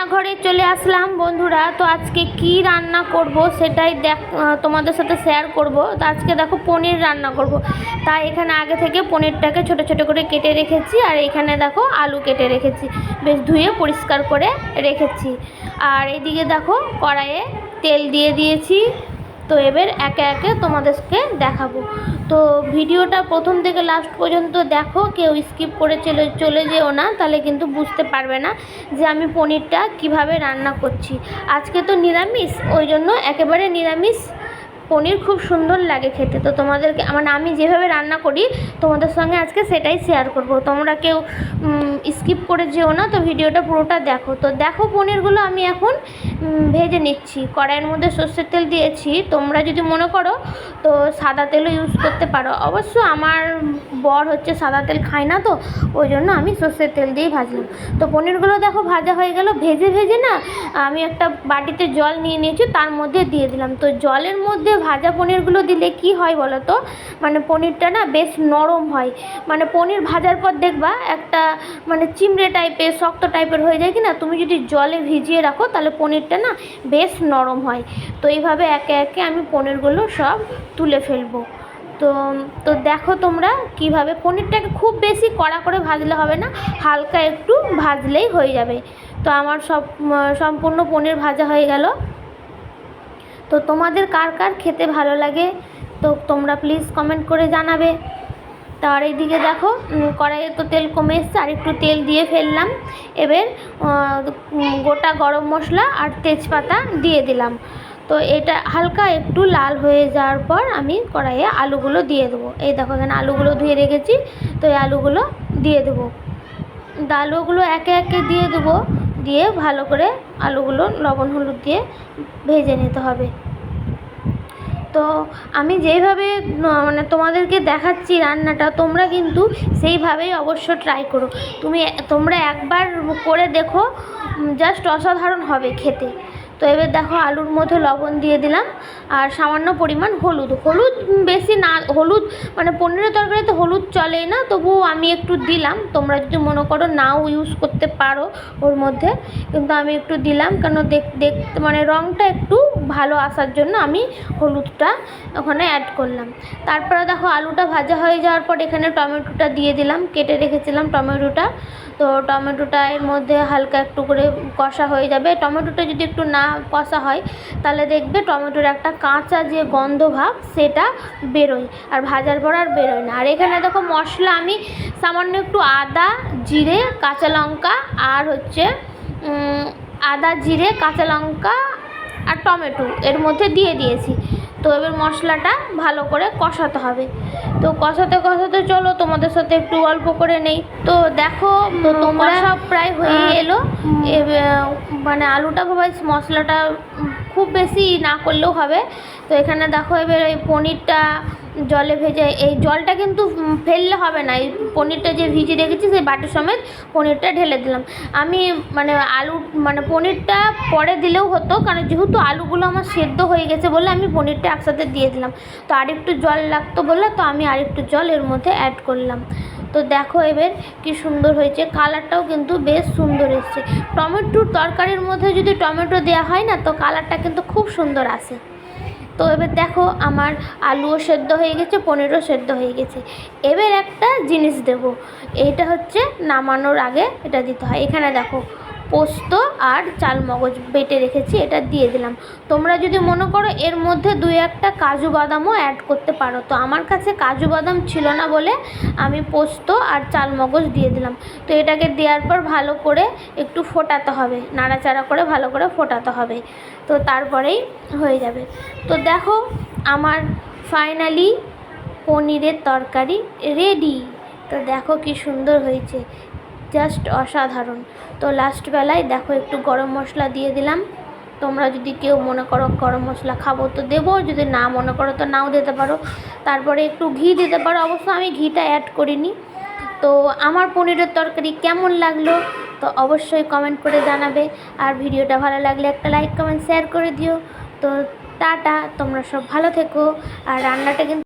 রান্নাঘরে চলে আসলাম বন্ধুরা। তো আজকে কি রান্না করব সেটাই দেখ তোমাদের সাথে শেয়ার করব। তো আজকে দেখো পনির রান্না করব। তাই এখানে আগে থেকে পনিরটাকে ছোট ছোট করে কেটে রেখেছি আর এখানে দেখো আলু কেটে রেখেছি। বেশ ধুয়ে পরিষ্কার করে রেখেছি। আর এদিকে দেখো কড়াইয়ে তেল দিয়ে দিয়েছি। তো এবার একে একে তোমাদেরকে দেখাবো। তো ভিডিওটা প্রথম থেকে লাস্ট পর্যন্ত দেখো, কেউ স্কিপ করে চলে চলে যেও না, তাহলে কিন্তু বুঝতে পারবে না যে আমি পনিরটা কীভাবে রান্না করছি। আজকে তো নিরামিষ, ওই জন্য একেবারে নিরামিষ পনির খুব সুন্দর লাগে খেতে। তো তোমাদেরকে মানে আমি যেভাবে রান্না করি, তোমাদের সঙ্গে আজকে সেটাই শেয়ার করব। তোমরা কেউ স্কিপ করে যেও না, তো ভিডিওটা পুরোটা দেখো। তো দেখো পনিরগুলো আমি এখন ভেজে নিচ্ছি। কড়াইয়ের মধ্যে সর্ষের তেল দিয়েছি। তোমরা যদি মনে করো, তো সাদা তেলও ইউজ করতে পারো। অবশ্য আমার বর হচ্ছে সাদা তেল খায় না তো, ওই জন্য আমি সর্ষের তেল দিয়েই ভাজলাম। তো পনিরগুলো দেখো ভাজা হয়ে গেল। ভেজে ভেজে না, আমি একটা বাটিতে জল নিয়ে নিয়েছি, তার মধ্যে দিয়ে দিলাম। তো জলের মধ্যে ভাজা পনিরগুলো দিলে কি হয় বলো তো? মানে পনিরটা না বেশ নরম হয়। মানে পনির ভাজার পর দেখবা একটা মানে চিমড়ে টাইপের, শক্ত টাইপের হয়ে যায় কি না তুমি যদি জলে ভিজিয়ে রাখো তাহলে পনিরটা না বেশ নরম হয়। তো এইভাবে একে একে আমি পনিরগুলো সব তুলে ফেলব। তো তো দেখো তোমরা কীভাবে পনিরটাকে খুব বেশি কড়া করে ভাজলে হবে না, হালকা একটু ভাজলেই হয়ে যাবে। তো আমার সব সম্পূর্ণ পনির ভাজা হয়ে গেল। তো তোমাদের কার কার খেতে ভালো লাগে? তো তোমরা প্লিজ কমেন্ট করে জানাবে। তার এইদিকে দেখো কড়াইয়ে তো তেল কমে এসছে, আর একটু তেল দিয়ে ফেললাম। এবার গোটা গরম মশলা আর তেজপাতা দিয়ে দিলাম। তো এটা হালকা একটু লাল হয়ে যাওয়ার পর আমি কড়াইয়ে আলুগুলো দিয়ে দেবো। এই দেখো এখানে আলুগুলো ধুয়ে রেখেছি, তো এই আলুগুলো দিয়ে দেবো। আলুগুলো একে একে দিয়ে দেবো। দিয়ে ভালো করে আলুগুলো লবণ হলুদ দিয়ে ভেজে নিতে হবে। তো আমি যেইভাবে মানে তোমাদেরকে দেখাচ্ছি রান্নাটা, তোমরা কিন্তু সেইভাবেই অবশ্য ট্রাই করো। তুমি, তোমরা একবার করে দেখো জাস্ট অসাধারণ হবে খেতে। তো এবার দেখো আলুর মধ্যে লবণ দিয়ে দিলাম আর সামান্য পরিমাণ হলুদ। হলুদ বেশি না, হলুদ মানে পনিরের তরকারিতে হলুদ চলেই না, তবুও আমি একটু দিলাম। তোমরা যদি মনে করো নাও ইউজ করতে পারো ওর মধ্যে, কিন্তু আমি একটু দিলাম কেন দেখ দেখতে মানে রঙটা একটু ভালো আসার জন্য আমি হলুদটা ওখানে অ্যাড করলাম। তারপরে দেখো আলুটা ভাজা হয়ে যাওয়ার পর এখানে টমেটোটা দিয়ে দিলাম, কেটে রেখেছিলাম টমেটোটা। তো টমেটোটা এর মধ্যে হালকা একটু করে কষা হয়ে যাবে। টমেটোটা যদি একটু না কষা হয়, তাহলে দেখবে টমেটোর একটা কাঁচা যে গন্ধ ভাব সেটা বেরোয়। আর ভাজার পর আর বেরোয় না। আর এখানে দেখো মশলা, আমি সামান্য একটু আদা, জিরে, কাঁচা লঙ্কা, আর হচ্ছে আদা, জিরে, কাঁচা লঙ্কা টমেটো এর মধ্যে দিয়ে দিয়েছি। তো এবার মশলাটা ভালো করে কষাতে হবে। তো কষাতে কষাতে চলো তোমাদের সাথে একটু অল্প করে নেই। তো দেখো তোমরা সব প্রায় হয়ে এলো। এবার মানে আলুটা ভাবাই মশলাটা খুব বেশি না করলেও হবে। তো এখানে দেখো এবার এই পনিরটা জলে ভেজে, এই জলটা কিন্তু ফেললে হবে না। এই পনিরটা যে ভিজে রেখেছি, সেই বাটি সমেত পনিরটা ঢেলে দিলাম। আমি মানে আলু মানে পনিরটা পরে দিলেও হতো, কারণ যেহেতু আলুগুলো আমার সেদ্ধ হয়ে গেছে বলে আমি পনিরটা একসাথে দিয়ে দিলাম। তো আরেকটু জল লাগতো বলে, তো আমি আরেকটু জল এর মধ্যে অ্যাড করলাম। তো দেখো এবার কি সুন্দর হয়েছে। কালারটাও কিন্তু বেশ সুন্দর এসছে। টমেটোর তরকারির মধ্যে যদি টমেটো দেওয়া হয় না, তো কালারটা কিন্তু খুব সুন্দর আসে। তো এবার দেখো আমার আলুও সেদ্ধ হয়ে গেছে, পনিরও সেদ্ধ হয়ে গেছে। এবার একটা জিনিস দেব, এটা হচ্ছে নামানোর আগে এটা দিতে হয়। এখানে দেখো পোস্ত আর চাল মগজ বেটে রেখেছি, এটা দিয়ে দিলাম। তোমরা যদি মনে করো এর মধ্যে দুই একটা কাজু বাদামও অ্যাড করতে পারো, তো আমার কাছে কাজু বাদাম ছিল না বলে আমি পোস্ত আর চাল মগজ দিয়ে দিলাম। তো এটাকে দেওয়ার পর ভালো করে একটু ফোটাতে হবে, নাড়াচাড়া করে ভালো করে ফোটাতে হবে, তো তারপরেই হয়ে যাবে। তো দেখো, আমার ফাইনালি পনিরের তরকারি রেডি তো দেখো কি সুন্দর হয়েছে। জাস্ট অসাধারণ। তো লাস্ট বেলায় দেখো একটু গরম মশলা দিয়ে দিলাম। তোমরা যদি কেউ মনে করো গরম মশলা খাব তো দেবো, যদি না মনে করো তো নাও দিতে পারো। তারপরে একটু ঘি দিতে পারো। অবশ্য আমি ঘিটা অ্যাড করিনি। তো আমার পনিরের তরকারি কেমন লাগল? তো অবশ্যই কমেন্ট করে জানাবে। আর ভিডিওটা ভালো লাগলে একটা লাইক কমেন্ট শেয়ার করে দিও। তো টাটা, তোমরা সব ভালো থেকো। আর রান্নাটা কিন্তু